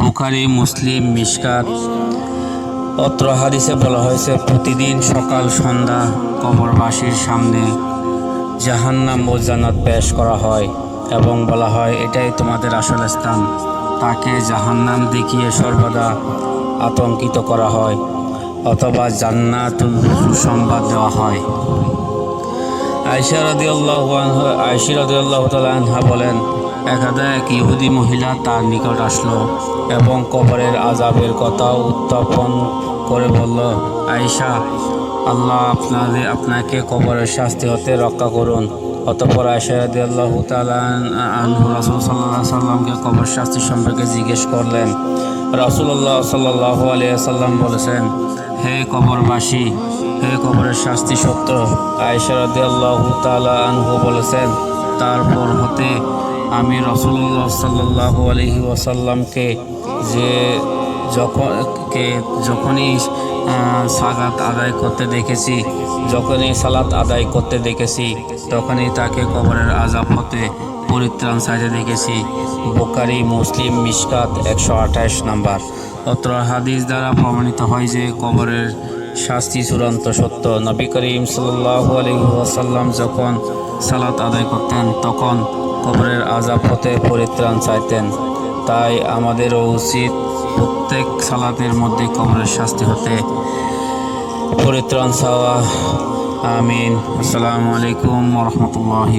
বুখারি, মুসলিম, মিশকাত। অত্র হাদিসে বলা হয়েছে, প্রতিদিন সকাল, সন্ধ্যা কবরবাসীর সামনে জাহান্নাম ও জান্নাত পেশ করা হয় এবং বলা হয়, এটাই তোমাদের আসল স্থান। তাকে জাহান্নাম দেখিয়ে সর্বদা আতঙ্কিত করা হয় অথবা জান্নাতুল সংবাদ দেওয়া হয়। আয়সা রাদিয়াল্লাহু আনহা আয়সা রাদিয়াল্লাহু তাআলা আনহা বলেন একদা এক ইহুদি মহিলা তার নিকট আসলো এবং কবরের আজাবের কথা উত্থাপন করে বলল আয়সা আল্লাহ আপনাদের আপনাকে কবরের শাস্তি হতে রক্ষা করুন। অতপর আয়সা রাদিয়াল্লাহু তাআলা আনহু রাসূল সাল্লাল্লাহু সাল্লামকে কবর শাস্তি সম্পর্কে জিজ্ঞেস করলেন। রাসূলুল্লাহ সাল্লাল্লাহু আলাইহি সাল্লাম বলেছেন, হে কবরবাসী, হে কবরের শাস্তি সত্য। আয়েশা রাদিয়াল্লাহু তাআলা আনহু বলেছেন তারপর হতে আমি রাসূলুল্লাহ সাল্লাল্লাহু আলাইহি ওয়াসাল্লামকে যে যখন, কে যখনই সালাত আদায় করতে দেখেছি, যখনই সালাত আদায় করতে দেখেছি, তখনই তাকে কবরের আজাব হতে পরিত্রাণ সাজে দেখেছি। বোকারি মুসলিম, মিশকাত একশো আঠাশ নাম্বার। অত্র হাদিস দ্বারা প্রমাণিত হয় যে কবরের শাস্তি চূড়ান্ত সত্য। নবী করিম সাল্লাহ আলহিহাসাল্লাম যখন সালাত আদায় করতেন, তখন কবরের আজাব হতে পরিত্রাণ চাইতেন। তাই আমাদেরও উচিত প্রত্যেক সালাতের মধ্যে কবরের শাস্তি হতে পরিত্রাণ চাওয়া। আমিন। আসসালামু আলাইকুম রহমতুল্লাহি